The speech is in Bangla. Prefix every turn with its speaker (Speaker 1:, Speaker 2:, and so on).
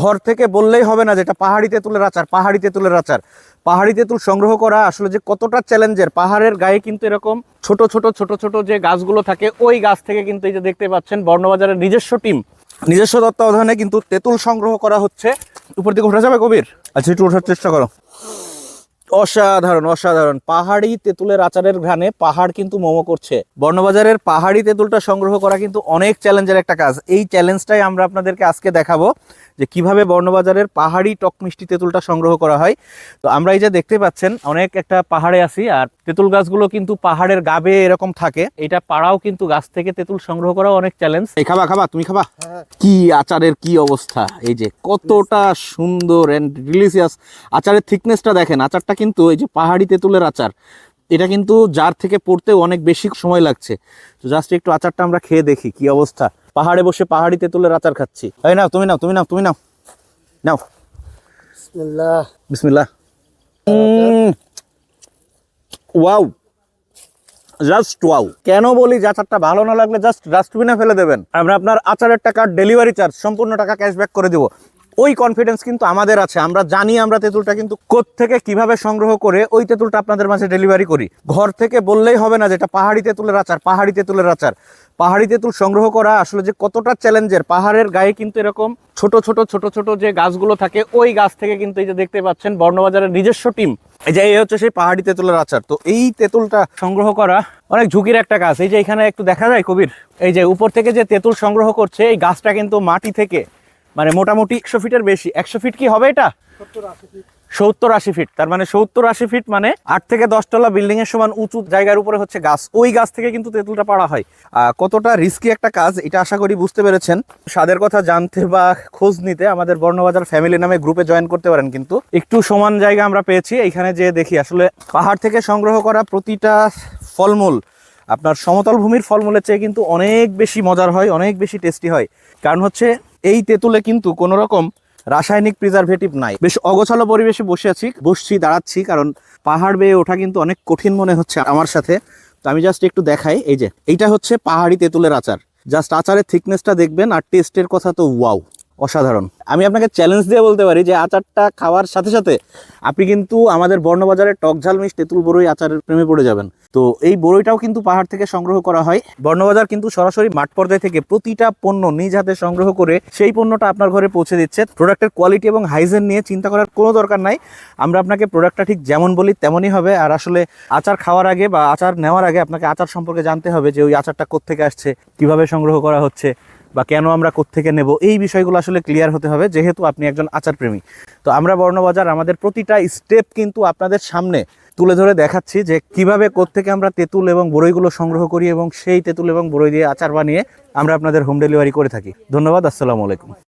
Speaker 1: ঘর থেকে বললেই হবে না যেটা পাহাড়ি তেঁতুলের আচার, পাহাড়ি তেঁতুলের আচার। পাহাড়ি তেঁতুল সংগ্রহ করা আসলে যে কতটা চ্যালেঞ্জের পাহাড়ের গায়ে কিন্তু এরকম ছোট ছোট ছোট ছোট যে গাছগুলো থাকে, ওই গাছ থেকে কিন্তু এই যে দেখতে পাচ্ছেন বর্ণবাজারের নিজস্ব টিম। নিজস্ব তত্ত্বাবধানে কিন্তু তেঁতুল সংগ্রহ করা হচ্ছে। উপর দিকে উঠা যাবে কবির আচ্ছা একটু ওঠার চেষ্টা করো। অসাধারণ অসাধারণ। পাহাড়ি তেঁতুলের আচারের ঘ্রাণে পাহাড় কিন্তু মোমো করছে। বর্ণবাজারের পাহাড়ি তেঁতুলটা সংগ্রহ করা কিন্তু অনেক চ্যালেঞ্জের একটা কাজ। এই চ্যালেঞ্জটাই আমরা আপনাদেরকে আজকে দেখাবো যে কীভাবে বর্ণবাজারের পাহাড়ি টক মিষ্টি তেঁতুলটা সংগ্রহ করা হয়। তো আমরা এই যে দেখতে পাচ্ছেন অনেক একটা পাহাড়ে আছি আর তেঁতুল গাছগুলো কিন্তু পাহাড়ের গাবে এরকম থাকে। এটা পাড়াও কিন্তু গাছ থেকে তেঁতুল সংগ্রহ করাও অনেক চ্যালেঞ্জ। এই খাবা খাবা তুমি খাবা। কি আচারের কি অবস্থা? এই যে কতটা সুন্দর এন্ড ডিলিশিয়াস আচারের থিকনেসটা দেখেন আচারটা কিন্তু এই যে পাহাড়ি তেঁতুলের আচার এটা কিন্তু জার থেকে পড়তেও অনেক বেশি সময় লাগছে। তো জাস্ট একটু আচারটা আমরা খেয়ে দেখি কি অবস্থা। পাহাড়ে বসে পাহাড়ি তেঁতুলের আচার খাচ্ছি। এই নাও তুমি নাও তুমি নাও তুমি নাও। নাও।
Speaker 2: বিসমিল্লাহ।
Speaker 1: বিসমিল্লাহ। ওয়াও। জাস্ট ওয়াও কেন বলি যে আচারটা ভালো না লাগলে জাস্ট ডাস্টবিনে ফেলে দেবেন। আমরা আপনার আচারের টাকা ডেলিভারি চার্জ সম্পূর্ণ টাকা ক্যাশব্যাক করে দিব। ওই কনফিডেন্স কিন্তু আমাদের আছে। আমরা জানি আমরা তেঁতুলটা কিন্তু থেকে কীভাবে সংগ্রহ করে ওই তেঁতুলটা আপনাদের মাঝে ডেলিভারি করি। ঘর থেকে বললেই হবে না যেটা পাহাড়ি তেঁতুলের আচার, পাহাড়ি তেঁতুলের আচার। পাহাড়ি তেঁতুল সংগ্রহ করা আসলে যে কতটা চ্যালেঞ্জের পাহাড়ের গায়ে কিন্তু এরকম ছোট ছোট ছোট ছোট যে গাছগুলো থাকে, ওই গাছ থেকে কিন্তু এই যে দেখতে পাচ্ছেন বর্ণবাজারের নিজস্ব টিম এই যে এই হচ্ছে সেই পাহাড়ি তেঁতুলের আচার। তো এই তেঁতুলটা সংগ্রহ করা অনেক ঝুঁকির একটা গাছ। এই যে এখানে একটু দেখা যায় কবির? এই যে উপর থেকে যে তেঁতুল সংগ্রহ করছে, এই গাছটা কিন্তু মাটি থেকে মানে মোটামুটি একশো ফিটের বেশি। একশো ফিট কি হবে এটা? সত্তর আশি ফিট। তার মানে সত্তর আশি ফিট মানে আট থেকে দশতলা বিল্ডিং এর সমান উঁচু জায়গার উপরে হচ্ছে গাছ। ওই গাছ থেকে কিন্তু তেঁতুলটা পাড়া হয়। কতটা রিস্কি একটা কাজ, এটা আশা করি বুঝতে পেরেছেন। স্বাদের কথা জানতে বা খোঁজ নিতে আমাদের বর্ণবাজার ফ্যামিলি নামে গ্রুপে জয়েন করতে পারেন কিন্তু। একটু সমান জায়গা আমরা পেয়েছি। এখানে যে দেখি, আসলে পাহাড় থেকে সংগ্রহ করা প্রতিটা ফলমূল, আপনার সমতল ভূমির ফলমূলের চেয়ে কিন্তু অনেক বেশি মজার হয়, অনেক বেশি টেস্টি হয়। কারণ হচ্ছে এই তেঁতুলে কিন্তু কোনো রকম রাসায়নিক প্রিজারভেটিভ নাই। বেশ অগোছালো পরিবেশে বসে আছি, বসছি, দাঁড়াচ্ছি, কারণ পাহাড় বেয়ে ওঠা কিন্তু অনেক কঠিন মনে হচ্ছে আমার সাথে। তো আমি জাস্ট একটু দেখাই, এই যে, এইটা হচ্ছে পাহাড়ি তেঁতুলের আচার। জাস্ট আচারের থিকনেসটা দেখবেন আর টেস্টের কথা তো ওয়াও অসাধারণ। আমি আপনাকে চ্যালেঞ্জ দিয়ে বলতে পারি যে আচারটা খাওয়ার সাথে সাথে আপনি কিন্তু আমাদের বর্ণবাজারের টক ঝাল মিষ্টি, তেঁতুল বড়ই আচারের প্রেমে পড়ে যাবেন। তো এই বড়ইটাও কিন্তু পাহাড় থেকে সংগ্রহ করা হয়। বর্ণবাজার কিন্তু সরাসরি মাঠ পর্যায় থেকে প্রতিটা পণ্য নিজ হাতে সংগ্রহ করে সেই পণ্যটা আপনার ঘরে পৌঁছে দিচ্ছে। প্রোডাক্টের কোয়ালিটি এবং হাইজেন নিয়ে চিন্তা করার কোনো দরকার নাই। আমরা আপনাকে প্রোডাক্টটা ঠিক যেমন বলি তেমনই হবে। আর আসলে আচার খাওয়ার আগে বা আচার নেওয়ার আগে আপনাকে আচার সম্পর্কে জানতে হবে যে ওই আচারটা কোত্থেকে আসছে, কীভাবে সংগ্রহ করা হচ্ছে। বা কেন আমরা কোত্থেকে নেব, এই বিষয়গুলো আসলে ক্লিয়ার হতে হবে, যেহেতু আপনি একজন আচারপ্রেমী। তো আমরা বর্ণবাজার, আমাদের প্রতিটা স্টেপ কিন্তু আপনাদের সামনে তুলে ধরে দেখাচ্ছি যে কীভাবে কোত্থেকে আমরা তেঁতুল এবং বড়ইগুলো সংগ্রহ করি এবং সেই তেঁতুল এবং বড়ই দিয়ে আচার বানিয়ে আমরা আপনাদের হোম ডেলিভারি করে থাকি। ধন্যবাদ, আসসালামু আলাইকুম।